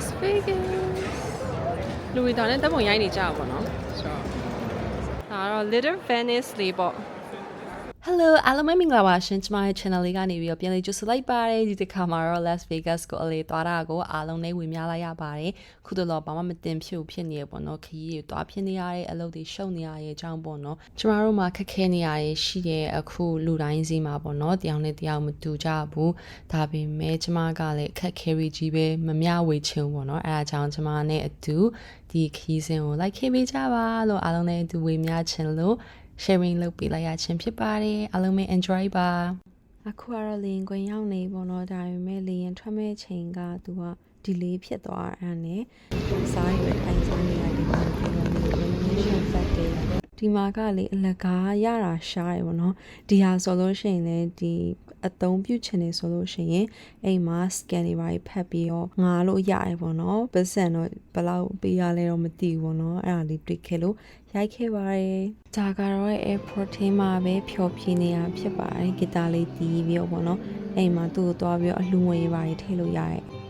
Las Vegas လူဝီတာနဲ့တပ်ပုံရိုက်နေကြတာပေါ့နော်ဆိုတော့ဒါကတော့ Little Venice လေးပေါ့ Hello အားလုံးပဲမင်္ဂလာပါရှင်ကျွန်မရဲ့ channel လေးကနေပြီးတော့ပြန်လေးကြိုဆိုလိုက်ပါတယ်ဒီတစ်ခါမှာတော့ Las Vegas ကိုအလေးသွားတာကိုအားလုံးနဲ့ဝင်များလိုက်ရပါတယ်ခုတလောဘာမှမတင်ဖြစ်ဘူးဖြစ်နေရပေါ့နော်ခရီးတွေသွားဖြစ်နေရတဲ့အလုပ်တွေရှုပ်နေရတဲ့အကြောင်းပေါ့နော်ကျမတို့မှာခက်ခဲနေရတဲ့ရှိတဲ့အခုလူတိုင်းစီမှာပေါ့နော်တယောက်နဲ့တယောက်မတူကြဘူးဒါပေမဲ့ကျမကလည်းအခက်ခဲရီကြီးပဲမမျှဝေချင်ဘူးပေါ့နော်အဲအကြောင်းကျမနဲ့အတူဒီခရီးစဉ်ကို like ခဲ့ပေးကြပါလို့အားလုံးနဲ့အတူဝေမျှချင်လို့ sharing လုပ်ပေးလိုက်ရခြင်းဖြစ်ပါတယ်အားလုံးပဲ enjoy ပါအခုကတော့လေရင်ခွင်ရောက်နေပေါ့နော်ဒါပေမဲ့လေရင်ထွက်မဲ့ချိန်ကသူက delay ဖြစ်သွားအဲ့ဒါနဲ့စားရွယ်ထိုင်စားနေရဒီမှာပြီးတော့လေ animation fat တွေဒီမှာကလေအလကားရတာရှားရပေါ့နော်ဒီဟာဆိုလို့ရှိရင်လည်းဒီ အသုံးပြုချင်နေဆိုလို့ရှိရင်အိမ်မှာ scan တွေပါဖတ်ပြီးတော့ငါလို့ရတယ်ပေါ့နော်ပတ်စံတော့ဘယ်လောက်ပေးရလဲတော့မသိဘူးပေါ့နော်အဲ့ဒါလေးတွေ့ခဲ့လို့ရိုက်ခဲ့ပါတယ်ဒါကတော့ airport ထဲမှာပဲဖြောပြနေရဖြစ်ပါတယ်ဂီတာလေးတီးပြီးတော့ပေါ့နော်အိမ်မှာသူ့ကိုသွားပြီးတော့အလှငွေပါထည့်လို့ရတယ်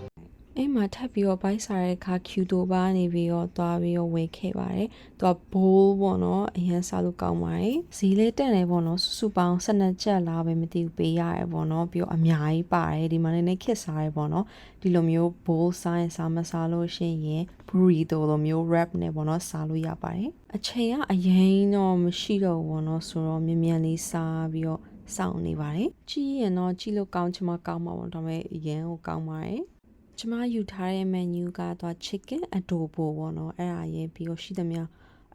အဲ့မှာထပ်ပြီးတော့ဘိုက်စားတဲ့အခါကျူတိုဘာနေပြီးတော့သွားပြီးတော့ဝင်ခဲ့ပါတယ်။သူကဘိုးပေါ့နော်အရင်စားလို့ကောင်းပါတယ်။ဈေးလေးတက်နေပေါ့နော်စုစုပေါင်း12ချက်လားပဲမသိဘူးပေးရတယ်ပေါ့နော်ပြီးတော့အများကြီးပါတယ်ဒီမှာလည်းနေခက်စားရပေါ့နော်ဒီလိုမျိုးဘိုးစားရင်စားမစားလို့ရှိရင် burrito လိုမျိုး wrap နဲ့ပေါ့နော်စားလို့ရပါတယ်။အချိန်ကအရင်တော့မရှိတော့ဘူးပေါ့နော်ဆိုတော့မြန်မြန်လေးစားပြီးတော့စောင့်နေပါတယ်။ကြည့်ရင်တော့ကြည့်လို့ကောင်းချင်မှကောင်းမှာပေါ့ဒါပေမဲ့အရင်ကိုကောင်းပါတယ်။ ကျမယူထားတဲ့ menu ကတော့ chicken adobo ပေါ့နော်အဲ့ဒါရေးပြီးတော့ရှိသမျှ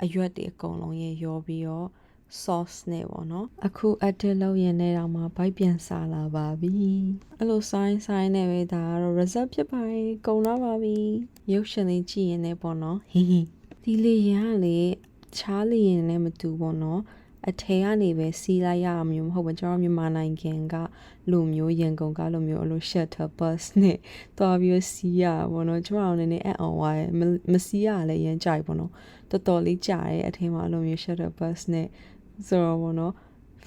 အရွက်တွေအကုန်လုံးရေးရောပြီးတော့ sauce နဲ့ပေါ့နော်အခု edit လုပ်ရင်လည်းတော့မှဘိုက်ပြန်စားလာပါပြီအဲ့လို sign sign နဲ့ပဲဒါကတော့ result ဖြစ်ပါတယ်ကုန်တော့ပါပြီရုပ်ရှင်လေးကြည့်ရင်လည်းပေါ့နော်ဟီဟီဒီလေရင်ကလေချားလေရင်လည်းမတူပေါ့နော် အထဲကနေပဲစီးလိုက်ရအောင်မျိုးမဟုတ်ဘူးကျွန်တော်မြန်မာနိုင်ငံကလူမျိုးရန်ကုန်ကလူမျိုးအလို shuttle bus နဲ့တွားပြီးစီးရပါတော့ကျွန်တော်လည်းနည်းနည်းအံ့ဩသွားတယ်မမစီးရလည်းရမ်းကြိုက်ပေါ့နော်တော်တော်လေးကြာတယ်အထဲမှာအလိုမျိုး shuttle bus နဲ့ဆိုတော့ပေါ့နော်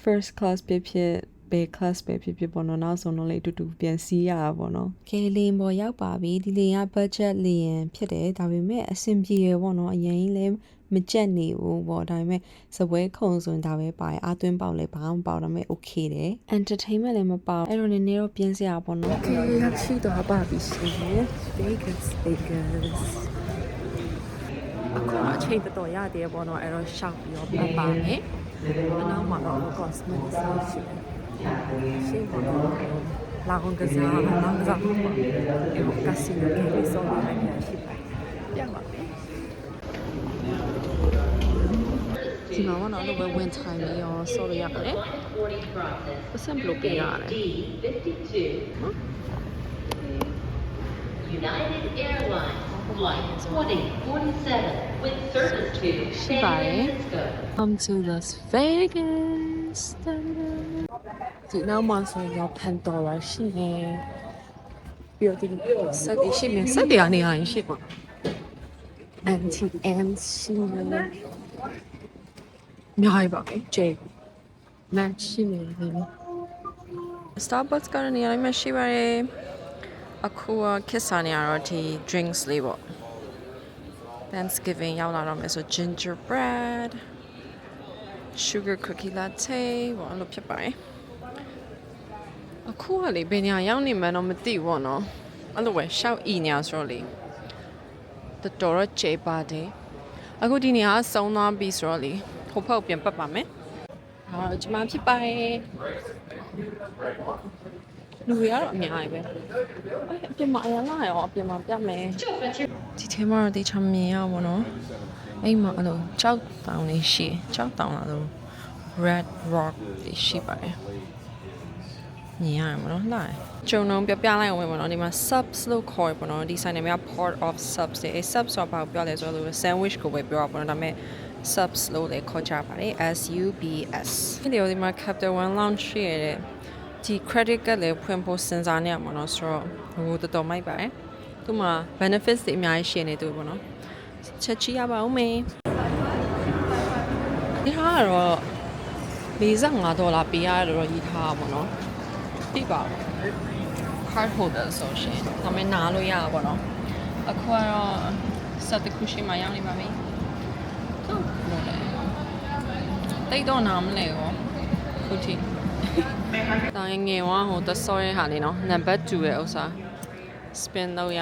first class ဖြစ်ဖြစ်ဘယ် class ပဲဖြစ်ဖြစ်ပေါ့နော်နောက်ဆုံးတော့လေအတူတူပြန်စီးရတာပေါ့နော်ကဲလင်းပေါ်ရောက်ပါပြီဒီလင်းက budget လင်းဖြစ်တယ်ဒါပေမဲ့အဆင်ပြေရပေါ့နော်အရင်လည်း မကြက်နေဘူးပေါ့ဒါပေမဲ့စပွဲခုံဆိုရင်ဒါပဲပါတယ်အာသွင်းပေါက်လည်းဘာမှမပေါက်တော့မဲ့ okay တယ် entertainment လည်းမပေါက်အဲ့တော့နည်းနည်းတော့ပြင်းစရာပေါ့နော် okay ရှိတော့ပါပြီရှင် Vegas Vegas အခုအချိန်တော်တော်ရသေးတယ်ပေါ့နော်အဲ့တော့ရှောက်ပြီးတော့ပတ်ပါမယ်အနောက်မှာတော့ cosmetics ရှိတယ်ရှိပေါ့နော်လာကုန်ကစားလာကစားပေါ့အဲ့တော့ casino ကလေးစောနေတယ်ရှိပါတယ်ပြပါ ဒီမှာကတော့လည်း win time လေးရော sorry ရပါတယ်ပတ်စံဘလို့ပေးရတယ် D52. United Airlines Flight 2047 with service to San Bye. Francisco. Come to Las Vegas ဒီနောက်မှာဆိုရင်ဖန်တော်ရရှိနေပြီးတော့ဒီဆက်ဒီရှိနေဆက်ဒီအနေအရင်ရှိပါ anti and ရှိ နေမြိုင်ပါပဲကျေမန်ရှိနေပြီ Starbucks ကနေရာတိုင်းမှာရှိပါတယ်အခုကခက်စားနေရတော့ဒီ drinks လေးပေါ့ Thanksgiving ရောက်လာတော့မယ်ဆို gingerbread sugar cookie latte ဘောလို့ဖြစ်ပါတယ်အခုကလေဘယ်ညာရောက်နေမှန်းတော့မသိဘူးပေါ့နော်အဲ့လိုပဲရှောက်ဤညာဆိုတော့လေတော်တော်ကျေပါတယ်အခုဒီနေရာကစုံသွားပြီဆိုတော့လေ ဟိုဖက်ကိုပြန်ပတ်ပါမယ်ဟာကျွန်မဖြစ်ပါတယ်လူတွေကတော့အများကြီးပဲအဲ့အပြင်မှာအရင်လာရောအပြင်မှာပြမယ်ဒီထဲမှာတော့တေချာမြင်ရပါတော့အဲ့မှာအဲ့လိုကြောက်တောင်လေးရှိကြောက်တောင်လာလို့ red rock တွေရှိပါတယ်မြင်ရမှာနော်လာကျုံတော့ပြပြလိုက်အောင်ပဲပေါ့နော်ဒီမှာ subs လို့ခေါ်ရပေါ့နော်ဒီဆိုင်နေမှာ part of subs တွေအဲ subs ဆိုတာဘာကိုပြောလဲဆိုတော့ sandwich ကိုပဲပြောတာပေါ့နော်ဒါပေမဲ့ subs လို့လည်းခေါ်ကြပါတယ် S U B S ဒီလိုဒီမှာ Capital One Lounge ရှိရတဲ့ဒီ credit card လည်းဖွင့်ဖို့စဉ်းစားနေရမှာနော်ဆိုတော့ဟိုတော်တော်မိုက်ပါတယ်သူမှာ benefits တွေအများကြီးရှိနေသူပေါ့နော်ချက်ချီရပါဦးမေဒီဟာကတော့45ဒေါ်လာပေးရတယ်လို့တော့ရေးထားတာပေါ့နော်ပြပါ card holder ဆိုရှင်ဒါပေမဲ့နားလို့ရတာပေါ့နော်အခုကတော့စက်တစ်ခုရှိမှရောက်နေပါပြီဟုတ်လို့လေ တိတ်တော့နားမလဲရောခုထိတာငယ်ငယ်ဝါဟိုသဆောရဲဟာလေးနော်နံပါတ်2ရဲ့ဥစ္စာ spin လုပ်ရ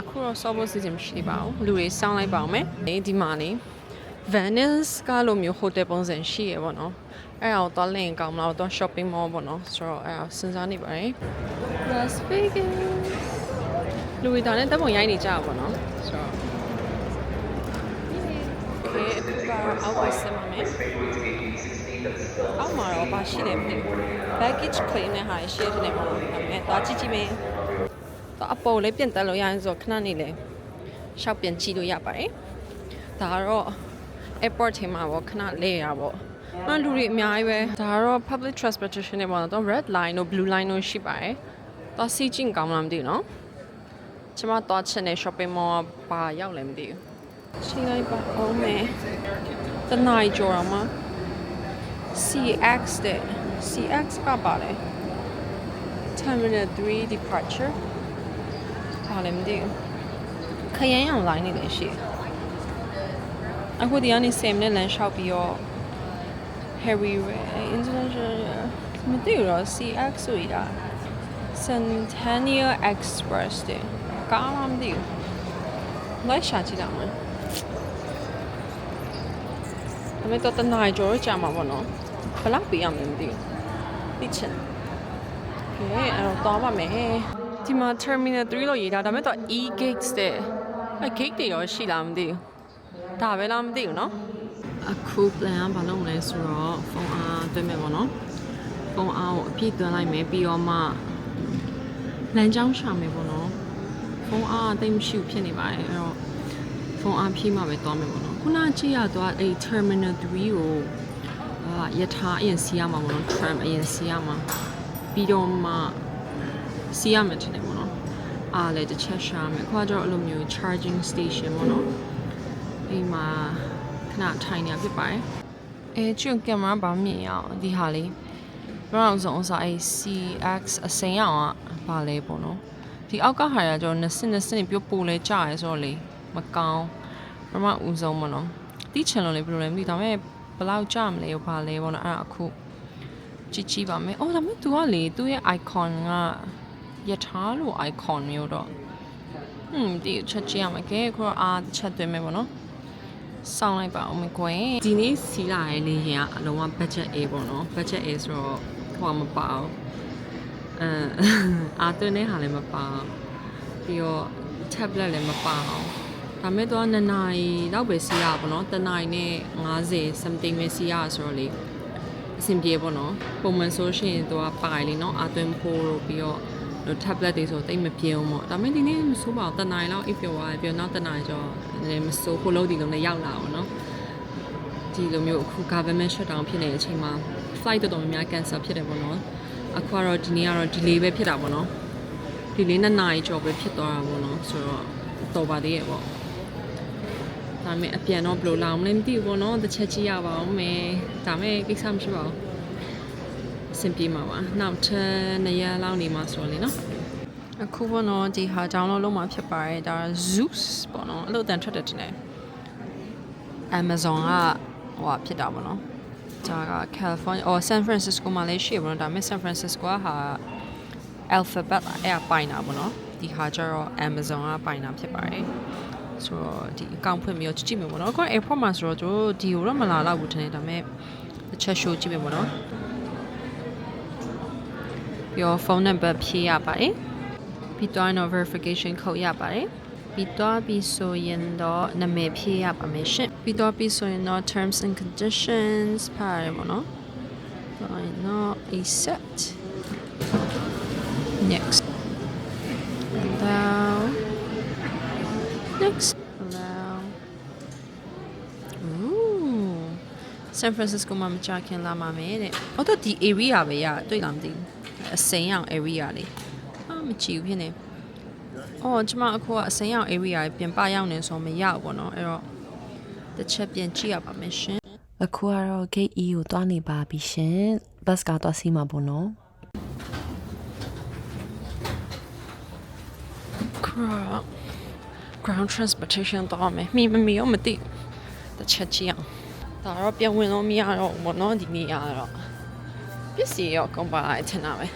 အခုတော့ဆော့ဖို့စီစဉ်မရှိပါဘူးလူတွေစောင်းလိုက်ပါအောင်မယ်ဒီမှာနေ Venice ကလိုမျိုး hotel ပုံစံရှိရပေါ့နော်အဲ့ဒါကိုသွားလင့်ကောင်းမလားတော့ shopping mall ပေါ့နော်ဆိုတော့အဲ့ဒါစဉ်းစားနေပါတယ် Las Vegas လူတွေတောင်နဲ့တက်ပုံရိုက်နေကြတာပေါ့နော်ဆိုတော့ Okay အခုက တော့အောက်ကိုဆက်မှာမယ်အောက်မှာတော့ဘာရှိလဲမသိဘူး baggage claim နဲ့ဟာရှိရတယ်နဲ့ပေါ့နော်ဒါပေမဲ့သွားကြည့်ကြည့်မယ်တော့အပေါ်လေးပြင်တက်လို့ရရင်ဆိုတော့ခဏနေလေရှောက်ပြန်ကြည့်လို့ရပါတယ်ဒါကတော့ airport ထဲမှာပေါ့ခဏလဲရပေါ့။အဲ့လူတွေအများကြီးပဲ။ဒါကတော့ public transportation နဲ့ပေါ့နော်။တော့ red line တို့ blue line တို့ရှိပါတယ်။တော့စီးကျင်ကောင်းလားမသိဘူးနော်။ကျွန်မတော့ချင်တဲ့ shopping mall ကဘာရောက်လဲမသိဘူး။ ရှိလိုက်ပါအောင်မယ်။တနိုင်ကြော်တော့မှ CX တဲ့ CX ကပါလေ။ Terminal 3 departure ဘာလဲမသိဘူး။ခရမ်းအောင် line နေတယ်ရှိတယ်။အခုဒီကနေ10မိနစ်လမ်းလျှောက်ပြီးတော့ Harry Ray International မသိဘူးတော့ CX ဆိုတာ Centennial Express တဲ့ကားမှမသိဘူးလိုက်ရှာကြည့်တော့မယ်ဒါပေ မဲ့တော့တနားရီကျော်ကြာမှာပေါ့နော်ဘလောက်ပေးရမလဲမသိဘူးသိချင်ကဲအဲ့တော့သွားပါမယ်ဒီမှာ terminal 3လို့ရေးထားဒါပေမဲ့တော့ e gates တဲ့အဲ gate တွေရောရှိလားမသိဘူးဒါပဲလားမသိဘူးနော်အခု plan ကဘာလုပ်မလဲဆိုတော့ဖုန်းအားတွေ့မယ်ပေါ့နော်ဖုန်းအားကိုအပြည့်သွင်းလိုက်မယ်ပြီးတော့မှလမ်းကြောင်းရှာမယ်ပေါ့နော်ဖုန်းအားတိတ်မရှိဘူးဖြစ်နေပါတယ်အဲ့တော့ဖုန်းအားဖြည့်မှပဲသွားမယ်ပေါ့နော် ခုနကြည့်ရတော့အဲ့ terminal 3ကိုအာယထာအရင်စီးရမှာပေါ့နော် tram အရင်စီးရမှာပြီးတော့မှစီးရမယ်ထင်တယ်ပေါ့နော်အားလည်းတစ်ချက်ရှာမယ်ခွာတော့အဲ့လိုမျိုး charging station ပေါ့နော်အိမ်မှာခဏထိုင်နေရဖြစ်ပါတယ်။အဲကျုံကင်မရာဘာမြင်ရအောင်ဒီဟာလေးဘရောင်းဆုံးစားအဲ CX အစိမ်းအောင်ကဘာလဲပေါ့နော်။ဒီအောက်ကဟာရကျွန်တော်နှစ်စနစ်စနစ်ပြပို့လဲကြာရဲဆိုတော့လေမကောင်း ပထမဦးဆုံးပေါ့နော်။တီးချင်လို့လေဘယ်လိုလဲမသိဒါပေမဲ့ဘယ်လောက်ကြာမလဲဘာလဲပေါ့နော်အဲ့ဒါအခုကြည့်ကြည့်ပါမယ်။အော်ဒါပေမဲ့ तू ကလေသူ့ရဲ့ icon ကယထာလို့ icon မျိုးတော့ဟွန်းဒီချက်ကြည့်ရမှာကဲခုတော့အာတစ်ချက်သွင်းမယ်ပေါ့နော်စောင်းလိုက်ပါအောင်မကွယ်ဒီနေ့စီးလာရဲ့လေရင်ကအလုံးဝ budget A ပေါ့နော် budget A ဆိုတော့ဟိုကမပါဘူးအဲအာသွင်းတဲ့ဟာလည်းမပါဘူးပြီးတော့ tablet လည်းမပါအောင် ဒါမဲ့တော့2နာရီလောက်ပဲစီးရပါပေါ့နော်1နာရီနဲ့50 something ပဲစီးရဆိုတော့လေအဆင်ပြေပေါ့နော်ပုံမှန်ဆိုရှင်တော့ပါလေနော်အာသွင်းဖို့လို့ပြီးတော့လို့ tablet တွေဆိုတိတ်မပြေအောင်ပေါ့ဒါပေမဲ့ဒီနေ့မဆိုးပါဘူးတနားရီလောက်အိပ်ပျော်သွားတယ်ပြီးတော့နောက်တနားရီကျော်လည်းမဆိုးဖို့လို့ဒီလုံးနဲ့ရောက်လာအောင်နော်ဒီလိုမျိုးအခု government shutdown ဖြစ်နေတဲ့အချိန်မှာ flight တော်တော်များများ cancel ဖြစ်တယ်ပေါ့နော်အခုကတော့ဒီနေ့ကတော့ delay ပဲဖြစ်တာပေါ့နော် delay နှစ်နာရီကျော်ပဲဖြစ်သွားတာပေါ့နော်ဆိုတော့တော်ပါသေးရဲ့ပေါ့ ဒါပေမဲ့အပြန်တော့ဘယ်လိုလာမလဲမသိဘူးပေါ့နော်တစ်ချက်ကြည့်ရပါအောင်မယ်ဒါပေမဲ့ကိစ္စမရှိပါဘူးအဆင်ပြေမှာပါနောက်ထပ်နှစ်ရက်လောက်နေမှာဆိုတော့လေနော်အခုပေါ့နော်ဒီဟာကြောင်းလုံးလုံးမှာဖြစ်ပါတယ်ဒါ Zeus ပေါ့နော်အဲ့လိုတန်ထွက်တယ်တင်တယ် Amazon ကဟိုဟာဖြစ်တာပေါ့နော်ဒါက California or San Francisco မှာလည်းရှိရပေါ့နော်ဒါပေမဲ့ San Francisco ကဟာ alphabet အဲ့အပိုင်တာပေါ့နော်ဒီဟာကျတော့ Amazon ကပိုင်တာဖြစ်ပါတယ် ဆိုတော့ဒီအကောင့်ဖွင့်ပြီးတော့ကြည့်ကြည့်မယ်ပေါ့နော်အခု airport မှာဆိုတော့တို့ဒီကိုတော့မလာတော့ဘူးထင်တယ်ဒါပေမဲ့တစ်ချက် show ကြည့်မယ်ပေါ့နော်ပြီးတော့ phone number ဖြည့်ရပါတယ်ပြီးတော့တော့ verification code ရပါတယ်ပြီးတော့ပြီးဆိုရင်တော့နာမည်ဖြည့်ရပါမယ်ရှင့်ပြီးတော့ပြီးဆိုရင်တော့ terms and conditions ဖတ်ရတယ်ပေါ့နော်တော့တော့ accept next allow next allow Ooh San Francisco မှာမကြခင်လာမှာမယ်တဲ့။အော်တော့ဒီ area ပဲရတွေ့လားမသိဘူး။အစိမ်းအောင် area လေး။အာမကြည့်ဘူးဖြစ်နေ။အော်ကျမအခုကအစိမ်းအောင် area ပြင်ပရောက်နေဆိုမရဘူးပေါ့နော်။အဲ့တော့တစ်ချက်ပြန်ကြည့်ရပါမယ်ရှင်အခုကတော့ gate E ကိုသွားနေပါပြီရှင်ဘတ်ကသွားစီးမှာပေါ့နော်။ Crap ground transportation သွားမယ်မိမမီရောမသိတစ်ချက်ကြည့်အောင်ဒါတော့ပြန်ဝင်လို့မရတော့ဘူးပေါ့နော်ဒီနေ့ရတော့ပစ္စည်းရောကုန်ပါလိုက်ထင်တာပဲ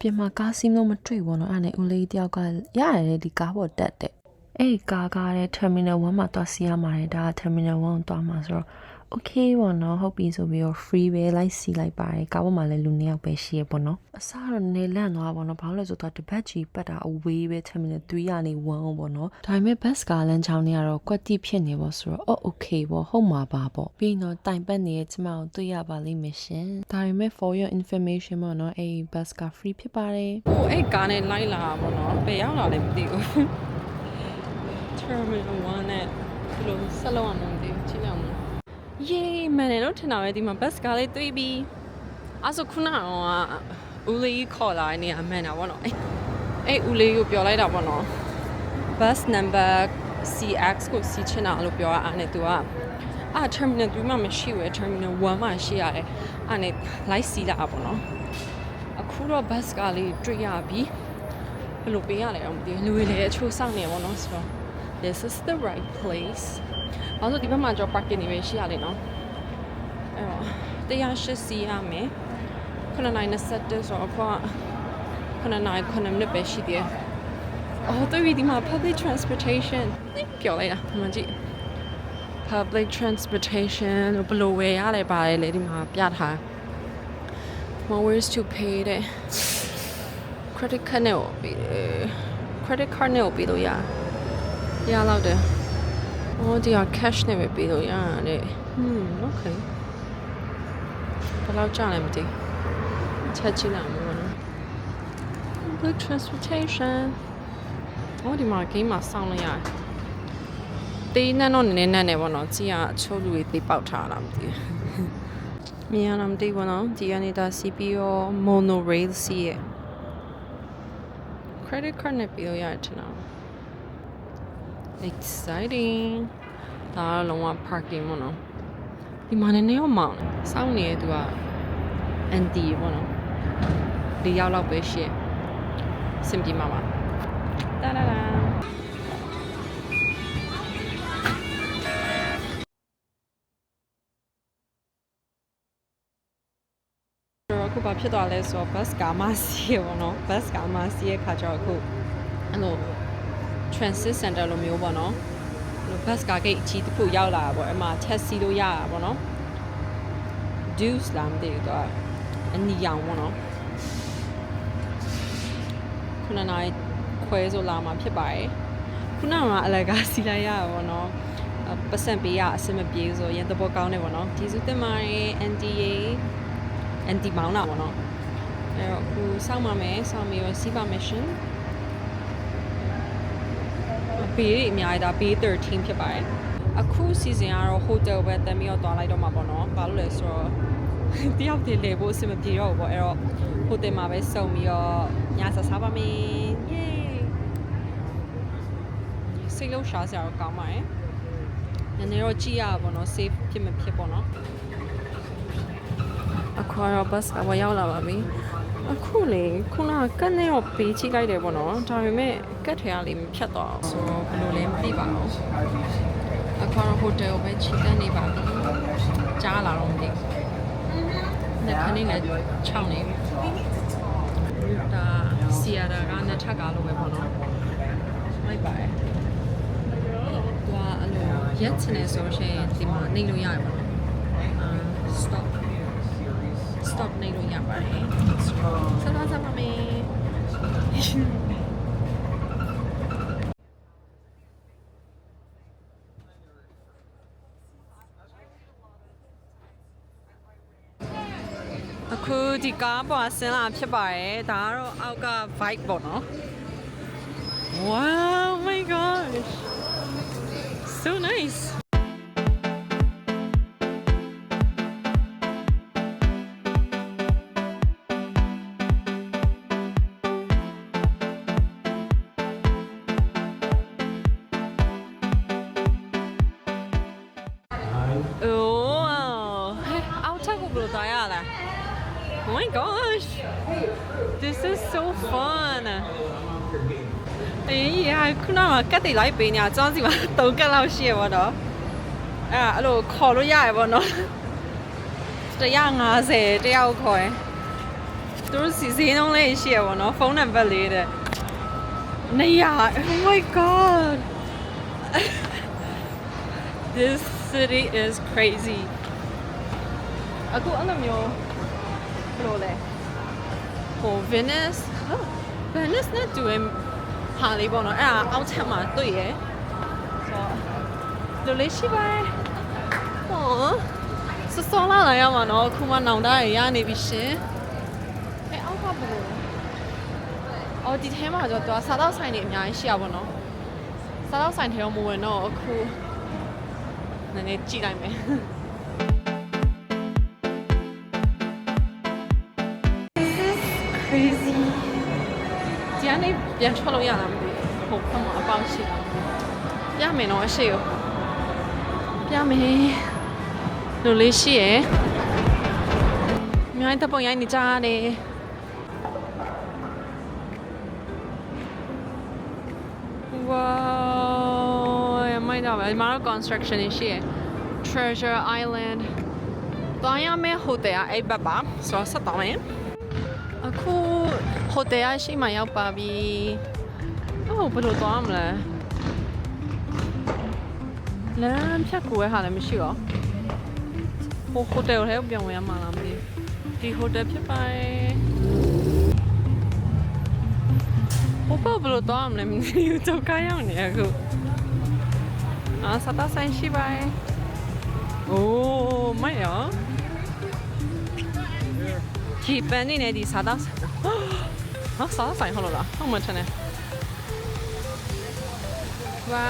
ပြင်မှာကားစီးလို့မတွေ့ဘူးနော်အဲ့ဒါနဲ့ဦးလေးတယောက်ကရရတယ်ဒီကားပေါ်တက်တဲ့အဲ့ဒီကားကားတဲ့ terminal 1မှာသွားစီးရမှာလေဒါက terminal 1ကိုသွားမှာဆိုတော့ okay ပေါ့နော်ဟုတ်ပြီဆိုပြီးတော့ free ပဲလိုက်စီးလိုက်ပါတယ်ကားပေါ်မှာလည်းလူနှစ်ယောက်ပဲရှိရပေါ့နော်အစားတော့နေလန့်သွားပါတော့ဘာလို့လဲဆိုတော့တပတ်ကြီးပတ်တာအဝေးပဲ terminal 3ကနေ1ပေါ့နော်ဒါပေမဲ့ bus ကားလမ်းချောင်းတွေကတော့ကွက်တိဖြစ်နေပေါ့ဆိုတော့အော် okay ပေါ့ဟုတ်မှာပါပေါ့ပြီးတော့တိုင်ပတ်နေတဲ့ကျမကိုတွေ့ရပါလိမ့်မယ်ရှင်ဒါပေမဲ့ for your information ပေါ့နော်အဲ့ဒီ bus က free ဖြစ်ပါတယ်ဟိုအဲ့ကားနဲ့လိုက်လာတာပေါ့နော်ဘယ်ရောက်လာလဲမသိဘူး terminal 1နဲ့ဘယ်လိုဆက်လုံးအောင်မသိဘူးကြည့်လိုက်အောင် ယေးမန်တယ်လို့ထင်တာပဲဒီမှာ bus ကားလေးတွေ့ပြီအဲ့ဆိုခုနကတော့ဦးလေးခေါ်လာတဲ့နေရာမှန်တာပေါ့နော်အဲ့အဲ့ဦးလေးကိုပြောလိုက်တာပေါ့နော် bus number CX ကိုစီးချင်တာလို့ပြောတာအဲ့နဲ့သူကအာ terminal 3မှာမရှိဘူး terminal 1မှာရှိရတယ်အဲ့နဲ့လိုက်စီးလာတာပေါ့နော်အခုတော့ bus ကားလေးတွေ့ရပြီဘယ်လိုပေးရလဲတော့မသိဘူးလူတွေလည်းအချို့စောင့်နေပါတော့ဆိုတော့ this is the right place ဘာလို့ဒီဘက်မှာကြော parking နေပဲရှိရလေနော်အဲ့တော့180စီးရမယ်9နိုင်27ဆိုတော့အခုက9နိုင်9မိနစ်ပဲရှိသေးတယ်အော်တွေ့ပြီဒီမှာ public transportation ပြောလိုက်တာဒီမှာကြည့် public transportation လို့ဘယ်လိုဝယ်ရလဲပါတယ်လေဒီမှာပြထား more ways to pay တဲ့ credit card နဲ့ကိုပေးတယ် credit card နဲ့ကိုပေးလို့ရရလောက်တယ်။ အော်ဒီက cash နဲ့ပဲပေးလို့ရတယ်။ hmm okay ဘယ်လောက်ကြာလဲမသိဘူး။ချက်ကြည့်လိုက်မှာနော်။ public transportation အော်ဒီမှာ game မှာစောင့်လိုက်ရတယ်။တေးနဲ့တော့နည်းနည်းနဲ့ပေါ့နော်။ကြည့်ရအချို့လူတွေတေးပေါက်ထားတာမသိဘူး။မြင်ရလားမသိဘူးနော်။ဒီကနေဒါ CPO monorail စီးရဲ့ credit card နဲ့ပြီးလို့ရတယ်ထင်တာ exciting ဒါကတော့လုံးဝ parking ပေါ့နော်ဒီမှာနည်းနည်းတော့မောင်းတယ်စောင့်နေရသူက ND ပေါ့နော်ဒီရောက်လောက်ပဲရှိရစင်ပြေမှာပါတာဒါဒါတော့အခုဘာဖြစ်သွားလဲဆိုတော့ bus ကားမစီးရပေါ့နော် bus ကားမစီးရဲ့ခါကျတော့အခုအဲ့လို transit center လိုမျိုးပေါ့နော်အဲ့လို bus ကားဂိတ်အကြီးတစ်ခုရောက်လာတာပေါ့အဲ့မှာ test စီးလို့ရတာပေါ့နော် dues လာမသိဘူးတော့အနီရောင်ပေါ့နော်ခုနနိုင်ခွဲဆိုလာမှာဖြစ်ပါတယ်ခုနကအလကားစီးလိုက်ရတာပေါ့နော်အဲ့ပတ်စံပေးရအဆင်မပြေဘူးဆိုရင်သဘောကောင်းတယ်ပေါ့နော်ကျေးဇူးတင်ပါတယ် NDA ND မောင်းတာပေါ့နော်အဲ့တော့အခုစောင့်ပါမယ်စောင့်ပြီးတော့စီးပါမယ်ရှင် ဘေးတွေအများကြီးဒါဘေး13ဖြစ်ပါတယ်အခု season ကတော့ hotel ပဲတမ်းပြီးတော့တွားလိုက်တော့မှာပေါ့နော်ဘာလို့လဲဆိုတော့တယောက်တည်းလေဖို့အဆင်မပြေတော့ဘူးပေါ့အဲ့တော့ hotel မှာပဲစုံပြီးတော့ညစာစားပါမယ် yay စိတ်လုံးရှားစရာတော့ကောင်းပါတယ်နည်းနည်းတော့ကြည့်ရပါပေါ့နော် safe ဖြစ်မဖြစ်ပေါ့နော်အခုကတော့ bus ကဝရောက်လာပါပြီ အခုလေခုနကကတ်နဲ့တော့ပေးချိလိုက်တယ်ပေါ့နော်ဒါပေမဲ့ကတ်ထဲကလေမဖြတ်တော့ဆိုတော့ဘယ်လိုလဲမသိပါဘူးအခုကတော့ hotel ကိုပဲခြေတက်နေပါပြီကြားလာတော့မသိဘူးနှစ်ခဏလေးလည်းခြောက်နေပြီဒါဆီယာတာကနှစ်ထပ်ကားလိုပဲပေါ့နော်လိုက်ပါတယ်သူကအဲ့လိုရက်ချင်နေဆိုရှင်ဒီမှာနေလို့ရတယ်ပေါ့နော်အာ stop stop နေလို့ရပါတယ်ဆက်သွားစားပါမယ်အခုဒီကားပေါ်ဆင်းလာဖြစ်ပါတယ်ဒါကတော့အောက်က vibe ပေါ့နော် Wow my gosh so nice ကကတ်တွေလိုက်ပေးညာကျောင်းစီမှာ၃ကတ်လောက်ရှိရပါတော့အဲ့ဒါအဲ့လိုခေါ်လို့ရရပါတော့150တယောက်ခေါ်ရင်သူတို့စီစဉ်လုံးလေးရှိရပါတော့ဖုန်းနံပါတ်လေးတဲ့နေရ Oh my god This city is crazy အခုအဲ့လိုမျိုးဘယ်လိုလဲဟို Venice ဟော Venice နဲ့တူရင် ဟာလေးပေါ့နော်အဲ့ဒါအောက်ချက်မှာတွေ့ရယ်ဆိုတော့လိုလေးရှိပါတယ်ဟောစစောလာလာရမှာနော်အခုမှနောင်တရရနေပြီရှင်အဲ့အောက်ကဘယ်လိုလဲအော်ဒီထဲမှာကျတော့သူကစားတော့ဆိုင်တွေအများကြီးရှိရပါတော့စားတော့ဆိုင်ထဲတော့မဝင်တော့အခုနည်းနည်းကြည့်လိုက်မယ် ကနေပြန်ထွက်လို့ရလားမသိဘူးဟိုဖက်မှာအပေါက်ရှိတာပြမယ်နော်အရှိကိုပြမယ်လူလေးရှိရယ်မြိုင်းတပ်ပုံရိုက်နေကြတယ်ဝါးမိုက်တော့ပဲဒီမှာတော့ construction တွေရှိရယ် Treasure Island သွားရမယ့် hotel ကအဲ့ဘက်ပါဆိုတော့ဆက်သွားမယ်အခု ဟိုတယ်ရရှိမှရောက်ပါပြီ။အော်ဘယ်လိုသွားမလဲ။လမ်းဖြတ်ကူရဲ့ဟာလည်းမရှိတော့။ဟိုဟိုတယ်ထဲကိုပြန်ဝင်ရမှာလားမသိဘူး။ဒီဟိုတယ်ဖြစ်ပါရဲ့။ဟိုဘက်ဘယ်လိုသွားမလဲမသိဘူး။တော့ကားရောက်နေအခု။အာစတာဆိုင်ရှိပါရဲ့။အိုးမိုက်ရောဒီပန်းနေနဲ့ဒီစားတော့ ဟာစားဆိုင်ဟုတ်လားဟုတ်မှထင်တယ်ဝါ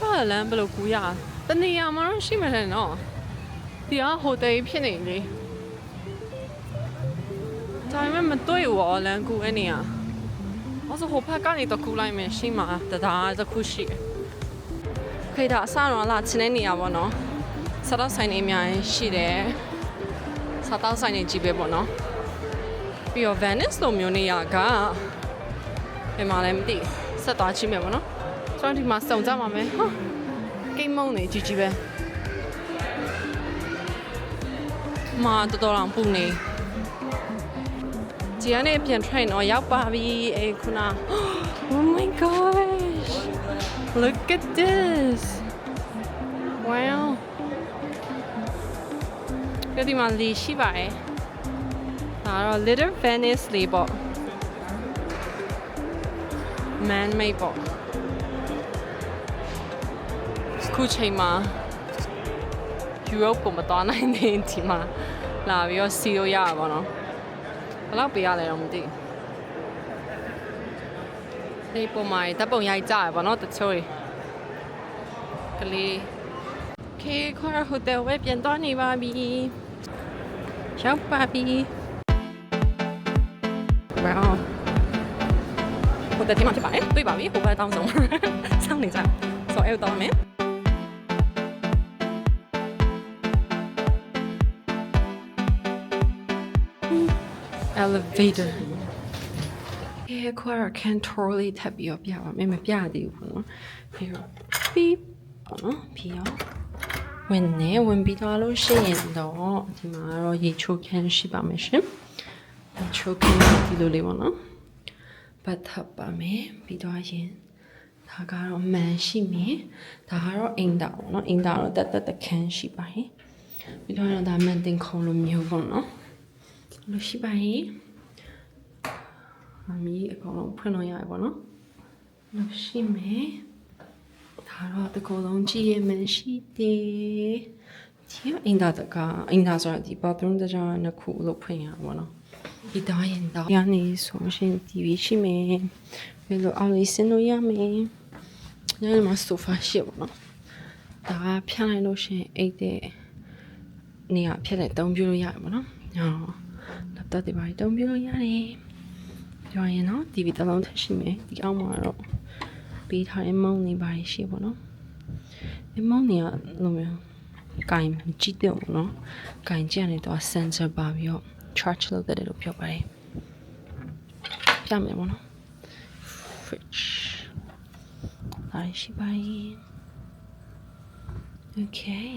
ဘာလမ်းဘယ်လိုကူရတနေရာမှာတော့ရှိမှလည်းနော်ဒီကဟိုတယ်ဖြစ်နေလေဒါပေမဲ့မတွေ့ဘူးအော်လမ်းကူအဲ့နေရအဲ့ဆိုဟိုဘက်ကနေတော့ကူလိုက်မယ်ရှိမှာတဒါတစ်ခုရှိတယ်ခေတာအစတော့လာချင်းနေနေရပါတော့စားတော့ဆိုင်နေအများကြီးရှိတယ် စားတော့ဆိုင်နေကြီးပဲပေါ့နော်ပြီးတော့ Venice လိုမျိုးနေရာကဘယ်မှာလဲမသိဘူးဆက်သွားချိမယ်ပေါ့နော်ဆိုတော့ဒီမှာစုံကြပါမယ်ဟာကိတ်မုံနေကြီးကြီးပဲမာတော်တော်အောင်ပူနေဒီကနေပြန် train တော့ရောက်ပါပြီအေးခုန Oh my gosh look at this wow ပြဒီမှာလီရှိပါတယ်ဒါတော့ Little Venice လေးပေါ့ man made ပေါ့ခုချိန်မှာ Europe ကိုမသွားနိုင်သေးဒီမှာလာပြီးတော့စီလို့ရတာပေါ့နော်ဘယ်လောက်ပေးရလဲတော့မသိဒီပုံမှာတပ်ပုံရိုက်ကြရပေါ့နော်တချို့တွေကလေးခေခေါ်ရဟိုတယ်ဝဲပြန်သွားနေပါပြီ ရောက်ပါပြီဝေါဟိုတယ်ဒီမှာဖြစ်ပါတယ်တွေ့ပါပြီဟိုဘက်တောင်းဆုံးစောင့်နေကြဆိုအဲ့တော့မယ် elevator အဲခွာရ control လေးထပ်ပြီးတော့ပြပါမယ်မပြသေးဘူးပေါ့နော်ပြီးတော့ပြီးပေါ့နော်ပြီးတော့ ဝင်နေဝင်ပြီးသွားလို့ရှိရင်တော့ဒီမှာတော့ရေချိုခန်းရှိပါမယ်ရှင်ရေချိုခန်းဒီလိုလေးပေါ့နော်ပတ်ထပ်ပါမယ်ပြီးသွားရင်ဒါကတော့မန်ရှိမယ်ဒါကတော့အင်တာပေါ့နော်အင်တာတော့တက်တက်တခန်းရှိပါတယ်ပြီးတော့ဒါမန်တင်ခုံလိုမျိုးပေါ့နော်လို့ရှိပါရဲ့မမီအကောင်လုံးဖွင့်လို့ရရပါတော့လို့ရှိမယ် ဒါတော့တကူလုံးကြည့်ရမှရှိတယ်ဒီအင်တာတကအင်တာဆိုတာဒီ bathroom တကြားနှစ်ခုလို့ဖွင့်ရပါတော့ဒီတော့ရင်တော့ရနေဆိုရှင် TV ရှိမယ်ဘယ်လိုအောင်လေးဆင်းလို့ရမယ်ညနေမှာ sofa ရှိပါတော့ဒါကဖြန့်လိုက်လို့ရှင်အိတ်တဲ့နေရာဖြတ်တဲ့တုံးပြလို့ရတယ်ပေါ့နော်ဟော laptop တွေပါတုံးပြလို့ရတယ်ပြောရင်တော့ TV တစ်လုံးထပ်ရှိမယ်ဒီအောက်မှာတော့ ပေးထားတဲ့မုံနေပါရှိပေါ့နော်။ဒီမုံနေကလိုမျိုးကင်ကြည့်တယ်ပေါ့နော်။ကင်ကြည့်ရနေတော့ sensor ပါပြီးတော့ charge လုပ်တဲ့လို့ပြောပါတယ်ပြမယ်ပေါ့နော် fridge ဒါရှိပါရင် okay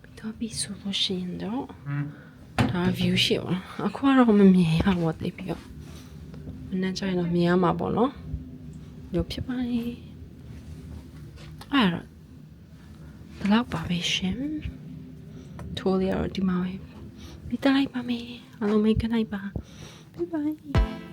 ပြီးတော့ပြီးဆိုလို့ရှိရင်တော့ဒါ view ရှိပါတော့အခုကတော့မမြင်ရဘူးတိတ်ပြီးတော့မနေ့ကျရင်တော့မြင်ရမှာပေါ့နော် ရုပ်ဖြစ်ပါရင်အဲ့တော့ဒီလောက်ပါပဲရှင်ထိုးရတော့ဒီမှာပဲပြီးတလိုက်ပါမယ်အားလုံးမိတ်ကလိုက်ပါ bye bye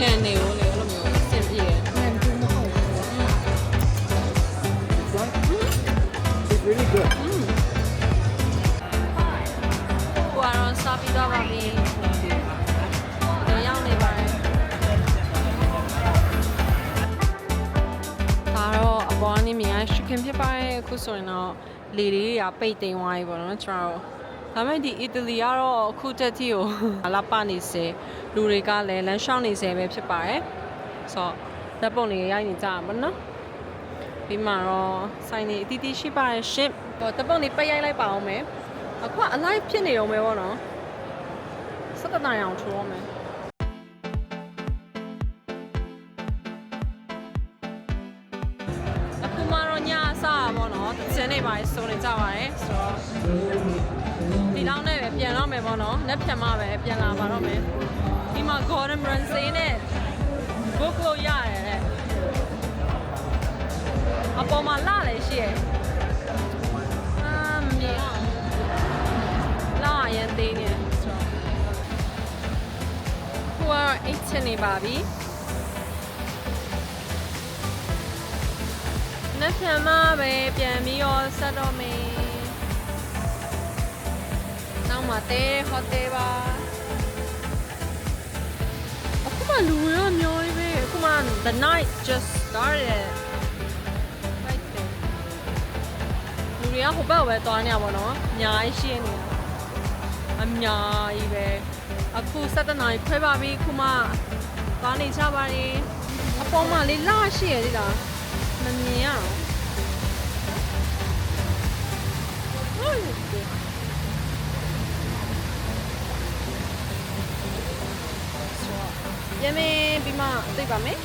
ကန်နေဘူးလေအဲ့လိုမျိုးအဆင်ပြေတယ် It's really good. ဟိုကတော့စားပြီးတော့ပါပြီရောက်နေပါတယ်ဒါတော့အပေါ်ကနေမြင်ရ chicken ဖြစ်ပါတယ်အခုဆိုရင်တော့လေလေးတွေကပိတ်သိမ်းသွားပြီပေါ့နော်ကျွန်တော်တို့ဒါပေမဲ့ဒီ Italy ကတော့အခုတက်တီကိုလာပါနေစေ လူတွေကလည်းလမ်းလျှောက်နေစေပဲဖြစ်ပါတယ်ဆိုတော့ဓာတ်ပုံတွေရိုက်နေကြပါမနော်ပြီးမှတော့ဆိုင်နေအတီးတီးရှိပါတယ်ရှင့်ဟိုဓာတ်ပုံတွေပိတ်ရိုက်လိုက်ပါအောင်မယ်အခုကအ live ဖြစ်နေအောင်ပဲပေါ့နော်စက်တနားအောင်ထိုးအောင်မယ်အခုမှတော့ညအစပါပေါ့နော်တချင်နေပါလေစိုးနေကြပါတယ်ဆိုတော့ဒီလောက်နဲ့ပဲပြန်တော့မယ်ပေါ့နော်လက်ဖြတ်မှပဲပြန်လာပါတော့မယ် ဒီမှာ Gordon Ramsay နဲ့ book လို့ရတယ်တဲ့အပေါ်မှာလာလေရှိရဲ့အာမမြင်အောင်လာရန်သေးနေဆိုတော့ခုကတော့အိတ်ချင်နေပါပြီနှက်ဖြန်မှပဲပြန်ပြီးတော့ဆက်တော့မယ်။နောက်မှတဲဟိုတယ်ပါ။ အခုမှလူရောမျိုးကြီးပဲအခုမှ the night just started right there လူတွေကဟိုဘက်ကိုပဲသွားနေရပါတော့။အများကြီးရှိနေတာ။အများကြီးပဲအခု7နာရီခွဲပါပြီအခုမှသွားနေကြပါလေ။အပေါ်မှာလေးလာရှိရသေးလား။မမြင်ရအောင် ရမယ်ပြီးမှသိပါမယ်